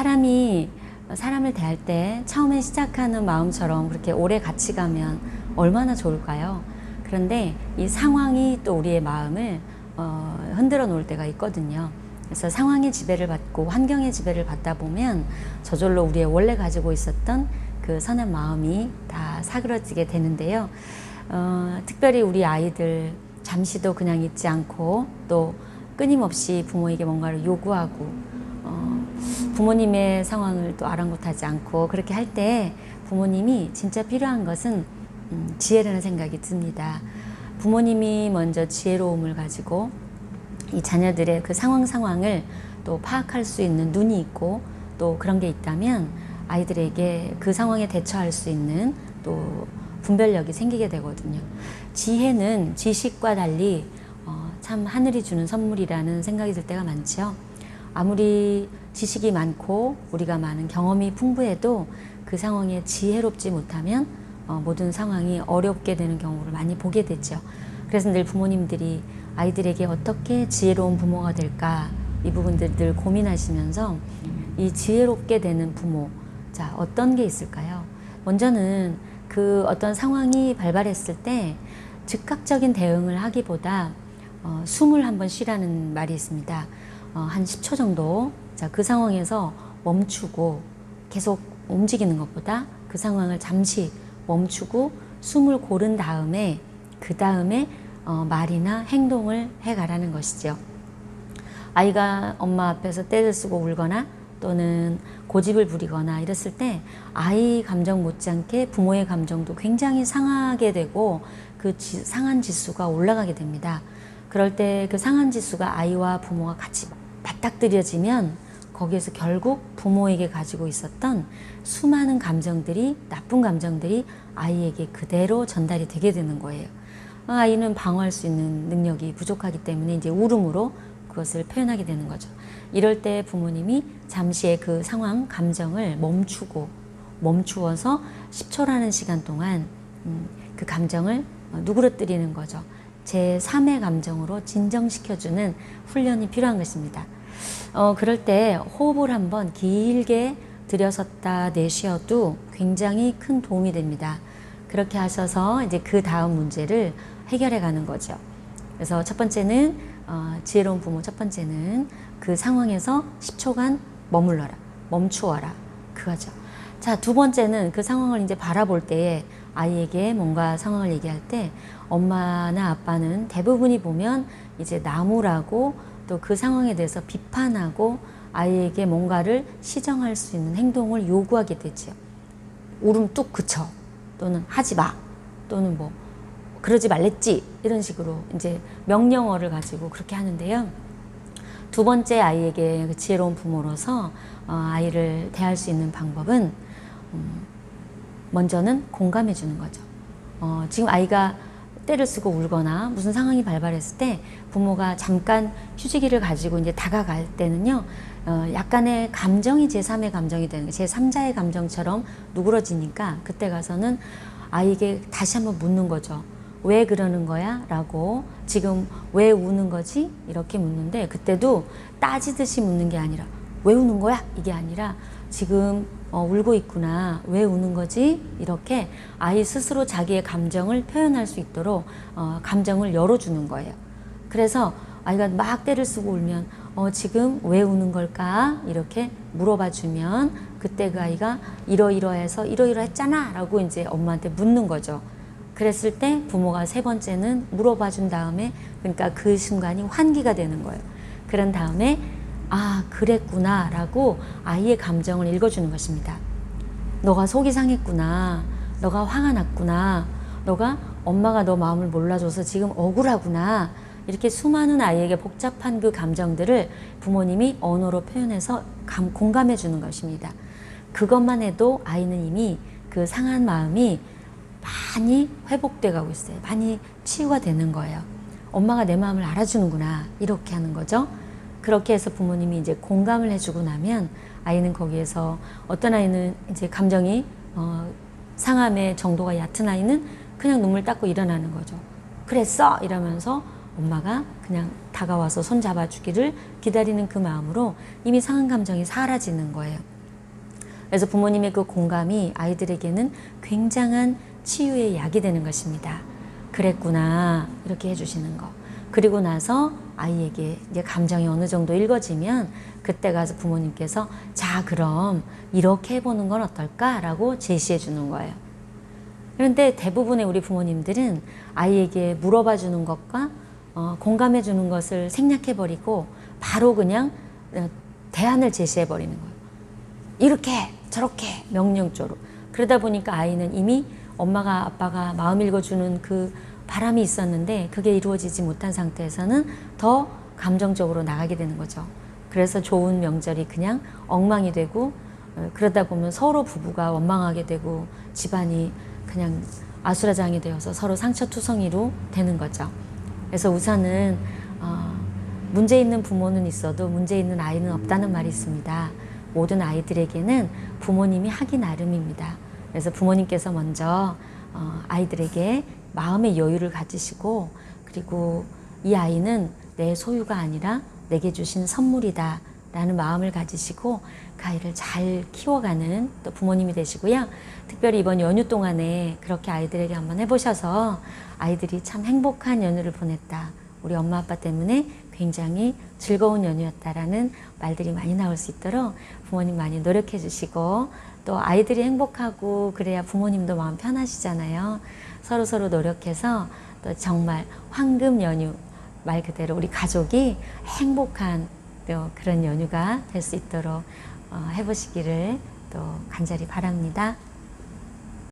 사람이 사람을 대할 때 처음에 시작하는 마음처럼 그렇게 오래 같이 가면 얼마나 좋을까요? 그런데 이 상황이 또 우리의 마음을 어, 흔들어 놓을 때가 있거든요. 그래서 상황의 지배를 받고 환경의 지배를 받다 보면 저절로 우리의 원래 가지고 있었던 그 선한 마음이 다 사그러지게 되는데요. 어, 특별히 우리 아이들 잠시도 그냥 있지 않고 또 끊임없이 부모에게 뭔가를 요구하고 어, 부모님의 상황을 또 아랑곳하지 않고 그렇게 할 때 부모님이 진짜 필요한 것은 음, 지혜라는 생각이 듭니다. 부모님이 먼저 지혜로움을 가지고 이 자녀들의 그 상황 상황을 또 파악할 수 있는 눈이 있고 또 그런 게 있다면 아이들에게 그 상황에 대처할 수 있는 또 분별력이 생기게 되거든요. 지혜는 지식과 달리 어, 참 하늘이 주는 선물이라는 생각이 들 때가 많죠. 아무리 지식이 많고 우리가 많은 경험이 풍부해도 그 상황에 지혜롭지 못하면 어, 모든 상황이 어렵게 되는 경우를 많이 보게 되죠. 그래서 늘 부모님들이 아이들에게 어떻게 지혜로운 부모가 될까 이 부분들 늘 고민하시면서 이 지혜롭게 되는 부모 자 어떤 게 있을까요? 먼저는 그 어떤 상황이 발발했을 때 즉각적인 대응을 하기보다 어, 숨을 한번 쉬라는 말이 있습니다. 어, 한 10초 정도 자 그 상황에서 멈추고 계속 움직이는 것보다 그 상황을 잠시 멈추고 숨을 고른 다음에 그 다음에 어, 말이나 행동을 해가라는 것이죠. 아이가 엄마 앞에서 떼를 쓰고 울거나 또는 고집을 부리거나 이랬을 때 아이 감정 못지않게 부모의 감정도 굉장히 상하게 되고 그 지, 상한 지수가 올라가게 됩니다. 그럴 때 그 상한 지수가 아이와 부모가 같이 맞닥뜨려지면 거기에서 결국 부모에게 가지고 있었던 수많은 감정들이 나쁜 감정들이 아이에게 그대로 전달이 되게 되는 거예요. 아이는 방어할 수 있는 능력이 부족하기 때문에 이제 울음으로 그것을 표현하게 되는 거죠. 이럴 때 부모님이 잠시의 그 상황, 감정을 멈추고 멈추어서 10초라는 시간 동안 음, 그 감정을 누그러뜨리는 거죠. 제 3의 감정으로 진정시켜주는 훈련이 필요한 것입니다. 어, 그럴 때 호흡을 한번 길게 들여섰다 내쉬어도 굉장히 큰 도움이 됩니다. 그렇게 하셔서 이제 그 다음 문제를 해결해 가는 거죠. 그래서 첫 번째는 어, 지혜로운 부모 첫 번째는 그 상황에서 10초간 머물러라, 멈추어라, 그거죠. 자, 두 번째는 그 상황을 이제 바라볼 때에 아이에게 뭔가 상황을 얘기할 때 엄마나 아빠는 대부분이 보면 이제 나무라고 또 그 상황에 대해서 비판하고 아이에게 뭔가를 시정할 수 있는 행동을 요구하게 되죠. 울음 뚝 그쳐 또는 하지 마 또는 뭐 그러지 말랬지 이런 식으로 이제 명령어를 가지고 그렇게 하는데요. 두 번째 아이에게 그 지혜로운 부모로서 어, 아이를 대할 수 있는 방법은 음, 먼저는 공감해 주는 거죠. 어, 지금 아이가 때를 쓰고 울거나 무슨 상황이 발발했을 때 부모가 잠깐 휴지기를 가지고 이제 다가갈 때는요, 어, 약간의 감정이 제3의 감정이 되는 거예요. 제3자의 감정처럼 누그러지니까 그때 가서는 아이에게 다시 한번 묻는 거죠. 왜 그러는 거야? 라고 지금 왜 우는 거지? 이렇게 묻는데 그때도 따지듯이 묻는 게 아니라 왜 우는 거야? 이게 아니라 지금 어, 울고 있구나. 왜 우는 거지? 이렇게 아이 스스로 자기의 감정을 표현할 수 있도록 어, 감정을 열어주는 거예요. 그래서 아이가 막 때를 쓰고 울면 어, 지금 왜 우는 걸까? 이렇게 물어봐 주면 그때 그 아이가 이러이러해서 이러이러했잖아 라고 이제 엄마한테 묻는 거죠. 그랬을 때 부모가 세 번째는 물어봐 준 다음에 그러니까 그 순간이 환기가 되는 거예요. 그런 다음에 아, 그랬구나 라고 아이의 감정을 읽어주는 것입니다. 너가 속이 상했구나. 너가 화가 났구나. 너가 엄마가 너 마음을 몰라줘서 지금 억울하구나. 이렇게 수많은 아이에게 복잡한 그 감정들을 부모님이 언어로 표현해서 감, 공감해 주는 것입니다. 그것만 해도 아이는 이미 그 상한 마음이 많이 회복돼 가고 있어요. 많이 치유가 되는 거예요. 엄마가 내 마음을 알아주는구나. 이렇게 하는 거죠. 그렇게 해서 부모님이 이제 공감을 해주고 나면 아이는 거기에서 어떤 아이는 이제 감정이 어, 상함의 정도가 얕은 아이는 그냥 눈물 닦고 일어나는 거죠. 그랬어! 이러면서 엄마가 그냥 다가와서 손 잡아주기를 기다리는 그 마음으로 이미 상한 감정이 사라지는 거예요. 그래서 부모님의 그 공감이 아이들에게는 굉장한 치유의 약이 되는 것입니다. 그랬구나 이렇게 해주시는 거. 그리고 나서 아이에게 이제 감정이 어느 정도 읽어지면 그때 가서 부모님께서 자 그럼 이렇게 해보는 건 어떨까라고 제시해 주는 거예요. 그런데 대부분의 우리 부모님들은 아이에게 물어봐 주는 것과 어, 공감해 주는 것을 생략해 버리고 바로 그냥 어, 대안을 제시해 버리는 거예요. 이렇게 저렇게 명령조로 그러다 보니까 아이는 이미 엄마가 아빠가 마음 읽어주는 그 바람이 있었는데 그게 이루어지지 못한 상태에서는 더 감정적으로 나가게 되는 거죠. 그래서 좋은 명절이 그냥 엉망이 되고 어, 그러다 보면 서로 부부가 원망하게 되고 집안이 그냥 아수라장이 되어서 서로 상처투성이로 되는 거죠. 그래서 우선은 어, 문제 있는 부모는 있어도 문제 있는 아이는 없다는 말이 있습니다. 모든 아이들에게는 부모님이 하기 나름입니다. 그래서 부모님께서 먼저 어, 아이들에게 마음의 여유를 가지시고 그리고 이 아이는 내 소유가 아니라 내게 주신 선물이다. 라는 마음을 가지시고 그 아이를 잘 키워가는 또 부모님이 되시고요. 특별히 이번 연휴 동안에 그렇게 아이들에게 한번 해보셔서 아이들이 참 행복한 연휴를 보냈다. 우리 엄마 아빠 때문에 굉장히 즐거운 연휴였다라는 말들이 많이 나올 수 있도록 부모님 많이 노력해 주시고 또 아이들이 행복하고 그래야 부모님도 마음 편하시잖아요. 서로 서로 노력해서 또 정말 황금 연휴 말 그대로 우리 가족이 행복한 또 그런 연휴가 될 수 있도록 어, 해보시기를 또 간절히 바랍니다.